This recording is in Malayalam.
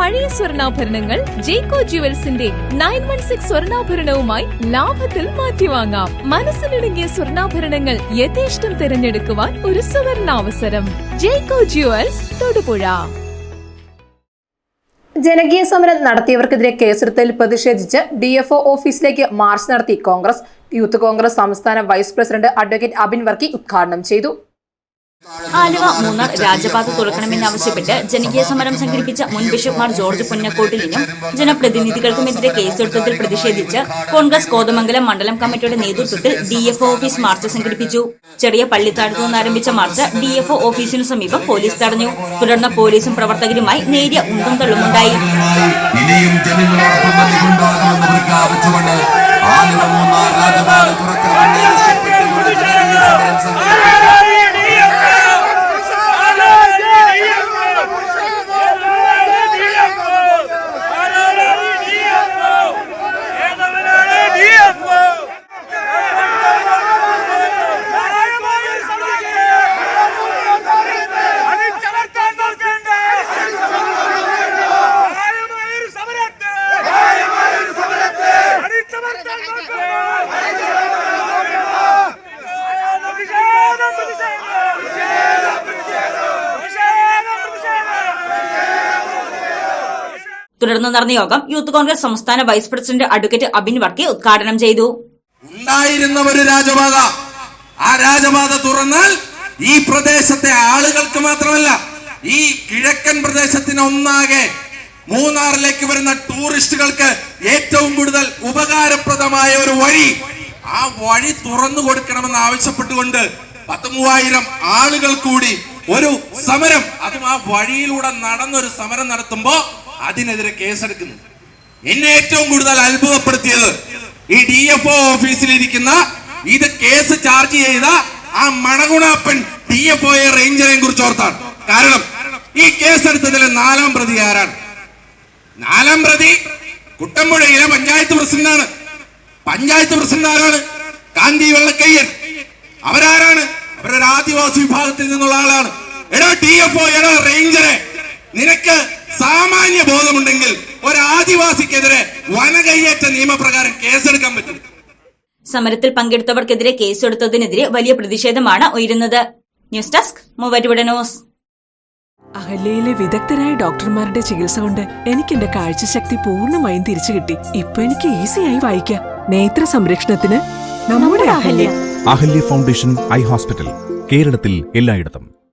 പഴയ സ്വർണാഭരണങ്ങൾ ജേക്കോ ജുവൽസിന്റെ നയൻ വൺ സിക്സ് സ്വർണാഭരണവുമായി ലാഭത്തിൽ മാറ്റിവാങ്ങാം. മനസ്സിലിടുങ്ങിയ സ്വർണാഭരണങ്ങൾ യഥേഷ്ടം തിരഞ്ഞെടുക്കുവാൻ ഒരു സുവർണാവസരം. ജേക്കോ ജുവൽസ് തൊടുപുഴ. ജനകീയ സമരം നടത്തിയവർക്കെതിരെ കേസെടുത്തതിൽ പ്രതിഷേധിച്ച് ഡി എഫ് ഒ ഓഫീസിലേക്ക് മാർച്ച് നടത്തി കോൺഗ്രസ്. യൂത്ത് കോൺഗ്രസ് സംസ്ഥാന vice president advocate Abin Varkey ഉദ്ഘാടനം ചെയ്തു. ആലുവ മൂന്നാർ രാജപാത തുറക്കണമെന്നാവശ്യപ്പെട്ട് ജനകീയ സമരം സംഘടിപ്പിച്ച മുൻ ബിഷപ്പ്മാർ ജോർജ് പുന്നക്കോട്ടിലിനും ജനപ്രതിനിധികൾക്കുമെതിരെ കേസെടുത്തതിൽ പ്രതിഷേധിച്ച് കോൺഗ്രസ് കോതമംഗലം മണ്ഡലം കമ്മിറ്റിയുടെ നേതൃത്വത്തിൽ ഡി എഫ് ഓഫീസ് മാർച്ച് സംഘടിപ്പിച്ചു. ചെറിയ പള്ളിത്താഴത്തു നിന്ന് ആരംഭിച്ച മാർച്ച് ഡി എഫ് ഓഫീസിനു സമീപം പോലീസ് തടഞ്ഞു. തുടർന്ന് പോലീസും പ്രവർത്തകരുമായി നേരിയ ഉന്തും തള്ളുമുണ്ടായി. ഇനിയും തുടർന്ന് നടന്ന യോഗം യൂത്ത് കോൺഗ്രസ് സംസ്ഥാന vice president advocate Abin Varkey ഉദ്ഘാടനം ചെയ്തു. ഉണ്ടായിരുന്ന ഒരു രാജപാത ആ രാജപാത തുറന്നാൽ ഈ പ്രദേശത്തെ ആളുകൾക്ക് മാത്രമല്ല ഈ കിഴക്കൻ പ്രദേശത്തിന് ഒന്നാകെ മൂന്നാറിലേക്ക് വരുന്ന ടൂറിസ്റ്റുകൾക്ക് ഏറ്റവും കൂടുതൽ ഉപകാരപ്രദമായ ഒരു വഴി ആ വഴി തുറന്നു കൊടുക്കണമെന്ന് ആവശ്യപ്പെട്ടുകൊണ്ട് പത്ത് മൂവായിരം ആളുകൾ കൂടി ഒരു സമരം അതും ആ വഴിയിലൂടെ നടന്നൊരു സമരം നടത്തുമ്പോ അതിനെതിരെ കേസെടുക്കുന്നു. എന്നെ ഏറ്റവും കൂടുതൽ അത്ഭുതപ്പെടുത്തിയത് ഈ ഡി എഫ് ഒ ഓഫീസിലിരിക്കുന്ന ഇത് കേസ് ചാർജ് ചെയ്ത ആ മണഗുണാപ്പൻ ഡി എഫ് ഒയെ റേഞ്ചറെ കുറിച്ച് ഓർത്താണ്. കാരണം ഈ കേസെടുത്തതിലെ നാലാം പ്രതി ആരാണ്? നാലാം പ്രതി കുട്ടമ്പുഴയിലെ പഞ്ചായത്ത് പ്രസിഡന്റാണ്. പഞ്ചായത്ത് പ്രസിഡന്റ് ആരാണ്? കാന്തി വെള്ളക്കയ്യൻ. അവരാരാണ്? അവരൊരു ആദിവാസി വിഭാഗത്തിൽ നിന്നുള്ള ആളാണ്. എടോ ഡി എഫ് ഒ എടോ റേഞ്ചറെ നിനക്ക് സാമാന്യ ബോധമുണ്ടെങ്കിൽ ഒരു ആദിവാസിക്കെതിരെ വനകയ്യേറ്റ നിയമപ്രകാരം കേസെടുക്കാൻ പറ്റും. സമരത്തിൽ പങ്കെടുത്തവർക്കെതിരെ കേസെടുത്തതിനെതിരെ വലിയ പ്രതിഷേധമാണ് ഉയരുന്നത്. News desk Muvattupuzha news. അഹല്യയിലെ വിദഗ്ധരായ ഡോക്ടർമാരുടെ ചികിത്സ കൊണ്ട് എനിക്ക് എന്റെ കാഴ്ചശക്തി പൂർണമായും തിരിച്ചു കിട്ടി. ഇപ്പൊ എനിക്ക് ഈസിയായി വായിക്കാം. നേത്ര സംരക്ഷണത്തിന് നമ്മുടെ Ahalya. Ahalya foundation eye hospital കേരളത്തിൽ എല്ലായിടത്തും.